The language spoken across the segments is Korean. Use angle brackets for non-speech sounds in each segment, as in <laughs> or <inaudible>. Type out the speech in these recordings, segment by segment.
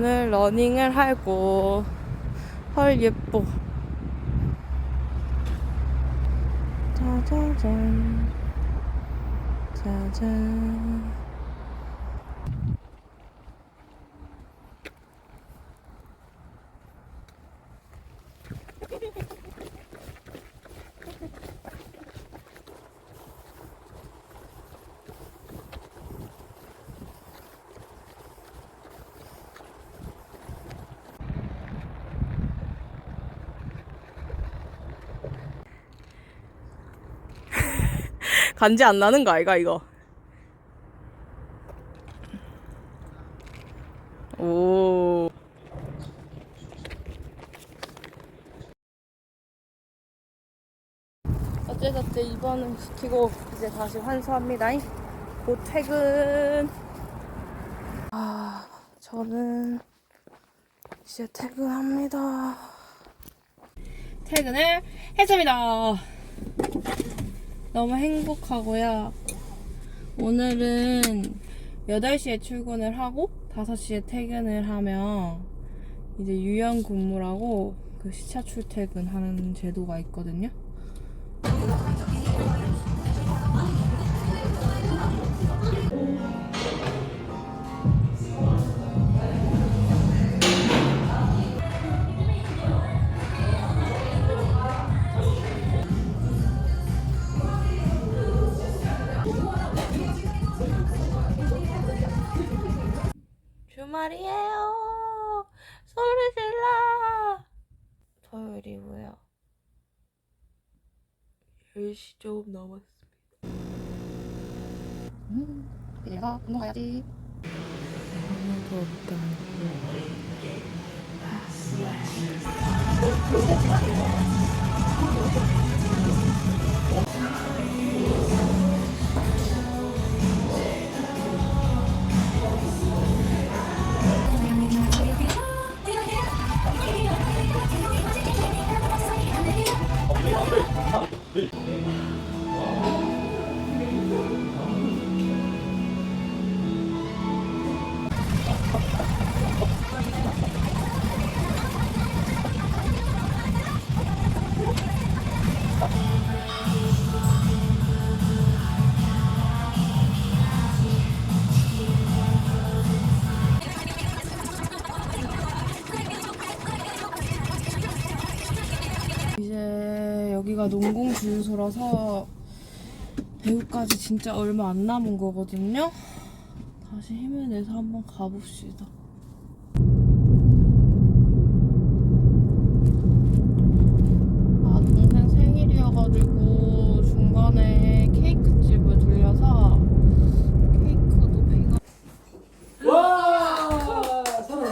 오늘 러닝을 하고 헐 예뻐. 짜자잔. 짜잔 간지 안 나는 거 아이가 이거? 오. 어째저째 입원을 시키고 이제 다시 환수합니다. 곧 퇴근. 아 저는 이제 퇴근합니다. 퇴근을 했습니다 너무 행복하고요. 오늘은 8시에 출근을 하고 5시에 퇴근을 하면 이제 유연 근무라고 그 시차 출퇴근하는 제도가 있거든요. 말이에요. 소리 질러. 토요일이고요. 10시 조금 넘었습니다. 내가 운동 가야지. 너무 덥다. 주유소라서 배우까지 진짜 얼마 안 남은 거거든요. 다시 힘을 내서 한번 가봅시다. 아 동생 생일이어가지고 중간에 케이크 집을 들려서 케이크도 배가 와 살아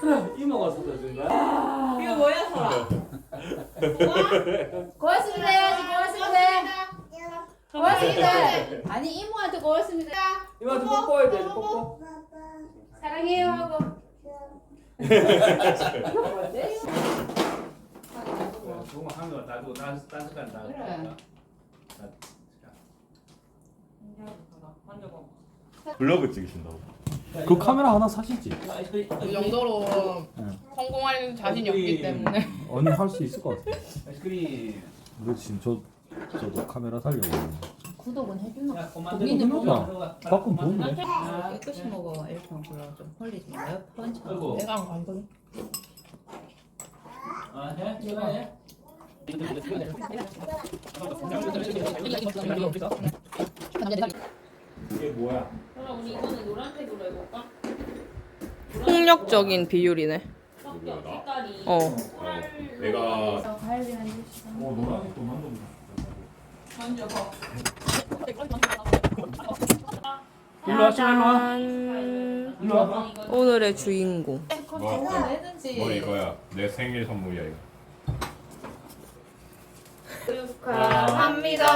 살아 이모가 사다 준 거야? 이거 뭐야 설아? 고맙습니다 해야지 고맙습니다. <laughs> 고맙습니다. 아니 이모한테 고맙습니다. 이모한테 뽀뽀해야 돼 뽀뽀 사랑해요 하고. 좋은 거 한거 놔두고 딴 딴습관 다. 그래. 블로그 찍으신다고? 그 카메라 하나 사시지 이 정도로 성공할 자신이 없기 때문에 언니 할 수 있을 것 같아 아이스크림. 근데 지금 저 저도 카메라 살려고 구독은 해주나? 야, 그만 고민도 들고 해봐. 들어가. 가끔 보는데 깨끗이 먹어 이렇게 먹으면 좀 번. 아이고. 내가 안 간거든. 아 해? 제가 해? 이게 뭐야? 그럼 우리 이거는 노란색으로 해볼까? 폭력적인 비율이네. 색깔이. 어. 내가. 어 노란색도 만든 먼저 봐. 일로 와 일로 와 짠. 일로 와 오늘의 주인공. 뭐. 뭐 이거야? 내 생일 선물이야 이거. 축하합니다.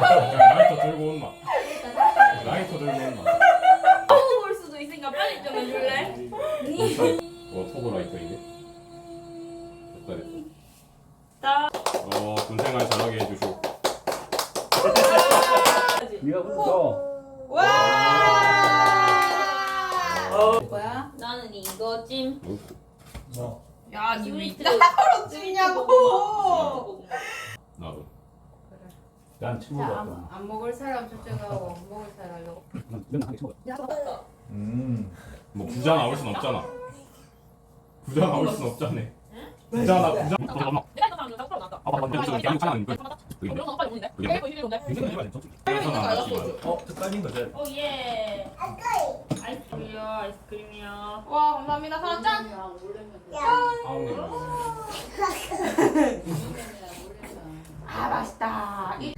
라이터 들고 온나? 라이터 들고 온나? 먹어볼 수도 있으니까 빨리 좀 해줄래? 어 토그라이터 이게. 됐다 됐다. 어 군생활 잘하게 해주시오. 네가 붙어. 뭐야? 나는 이거 찜. 뭐? 야, 니 스위트 따로 찌냐고. 난 친구가 자, 없다. 안, 안 먹을 사람 저쪽하고 먹을 사람 요. 난 한개 친구가. 음. 뭐 부자 나올 순 없잖아. 부자 나올 순 없잖아. 부자 나 부자. 내가 이거 방금 딱 나왔다. 아 맞다. 여기 양육 하나 있는 거. 이런 거 빨리 오는데? 그게 이거 이거 이건데? 굉장히 많이 좀. 어, 특가인 거지. 오 예. 아이스크림이요, 아이스크림이요. 와, 감사합니다. 사람 짠. 아우 네. 아, 맛있다. 이-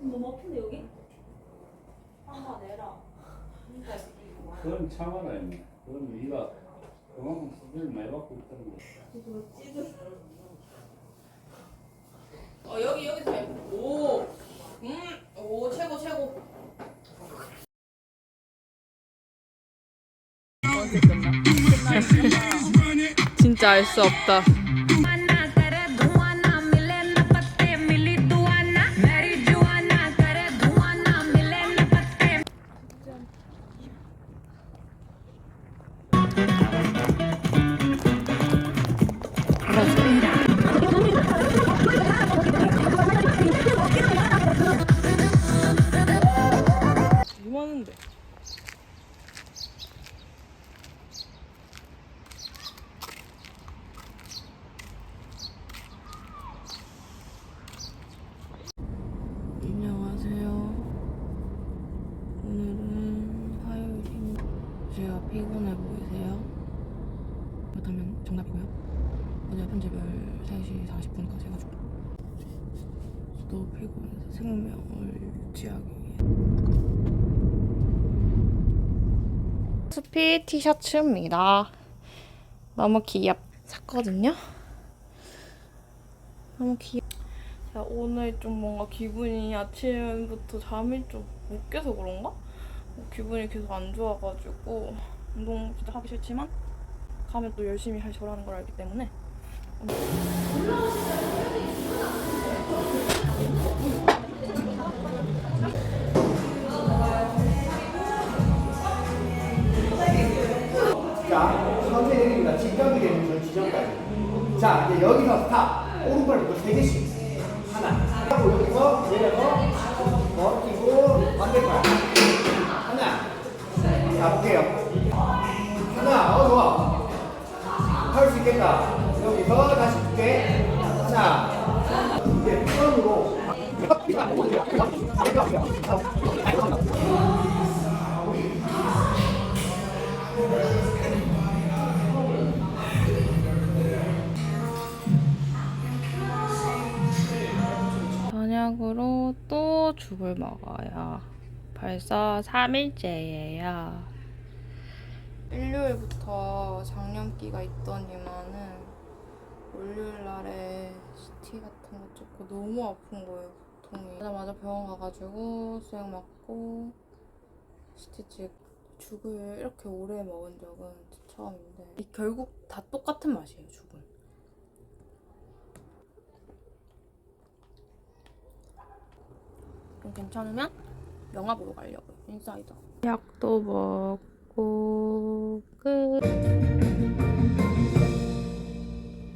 너무 아픈데 여기? 한번 내라. 그럼 참아라 했네. 그럼 네가 그만큼 수준을 많이 받고 있다는 거. 어, 여기, 여기 다 오. 음, 오, 최고, 최고. 진짜 알 수 없다. 스피 티셔츠입니다. 너무 귀엽 샀거든요. 너무 귀엽. 제가 오늘 좀 뭔가 기분이 아침부터 잠이 좀 못 깨서 그런가? 뭐 기분이 계속 안 좋아가지고 운동 진짜 하기 싫지만 가면 또 열심히 할 저라는 걸 알기 때문에 자, 천천히 내립니다. 직각이 되는 전 지점까지. 자, 이제 여기서 스탑. 오른발부터 세 개씩. 하나. 하고 여기서 내려서 버티고 반대발. 하나. 자, 볼게요. 하나. 어, 좋아. 할 수 있겠다. 여기서 다시 두 개. 자, 이제 편으로. 저녁으로 또 죽을 먹어요. 벌써 3일째예요. 일요일부터 장염기가 있더니만은 월요일 날에 CT 같은 거 찍고 너무 아픈 거예요, 통이. 하자마자 병원 가가지고 수액 맞고 CT 찍고 죽을 이렇게 오래 먹은 적은 처음인데 이 결국 다 똑같은 맛이에요, 죽은. 괜찮으면 영화 보러 가려고요. 인사이더. 약도 먹고 끝.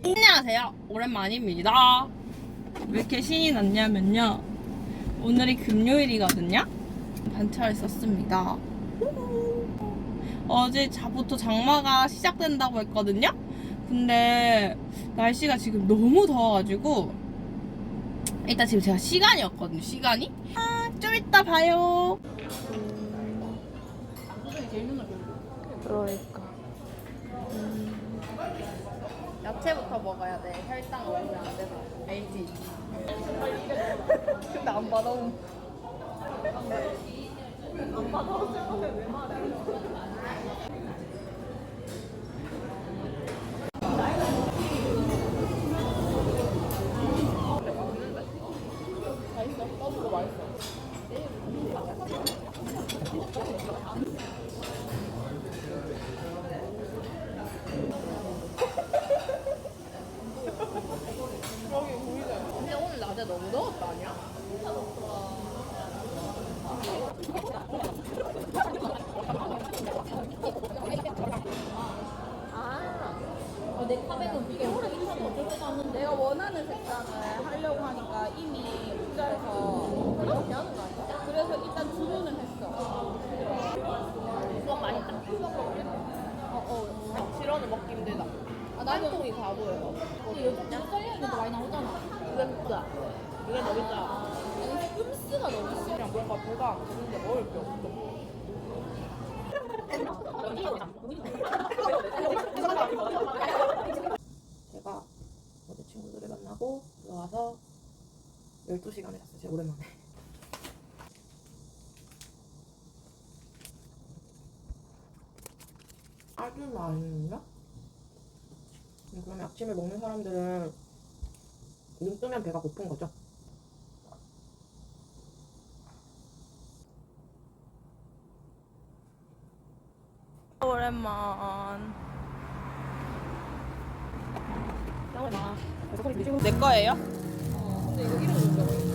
안녕하세요. 오랜만입니다. 왜 이렇게 신이 났냐면요. 오늘이 금요일이거든요. 반차를 썼습니다. 어제 자부터 장마가 시작된다고 했거든요. 근데 날씨가 지금 너무 더워가지고 일단 지금 제가 시간이었거든요. 시간이. 아, 좀 이따 봐요. 그러니까. 음. 야채부터 먹어야 돼. 혈당 오르면 안 돼서. 알지? <laughs> 근데 안 받아온. 안 받아온 왜 말해? 내 카백은 이게 오래 있어도 어쩔 수 없는데 내가 원하는 색상을 하려고 하니까 이미 부자에서 그렇게 하는 거 아니야? 그래서 일단 주문을 했어. 수박 맛있다. 어, 어. 실어는 먹기 힘들다. 아, 나도 통이 다 보여. 근데 요즘 약 썰려 있는 거 많이 나오잖아. 진짜. 그게 너무 있다. 아니, 흠스가 너무 싫어. 그냥 뭔가 배가 안 부른데 먹을 게 없어. 제가 어제 친구들을 만나고 들어와서 12시간을 잤어요. 진짜 오랜만에. 아주 많이나? 그러면 아침을 먹는 사람들은 눈 뜨면 배가 고픈 거죠? 오랜만. 내 거예요? 이거 이름 뭐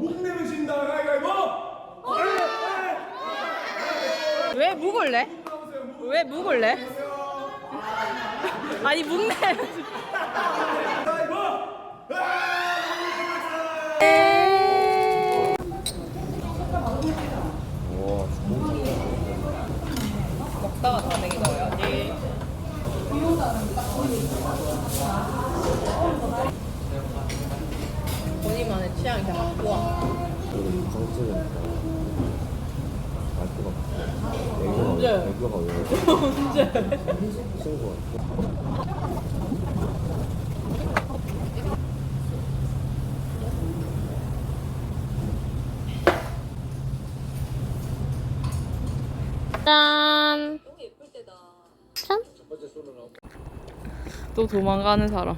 죠? 왜 묵을래? 왜 묵을래? 아니 묵네. 언제? 짠. 또 도망가는 사람.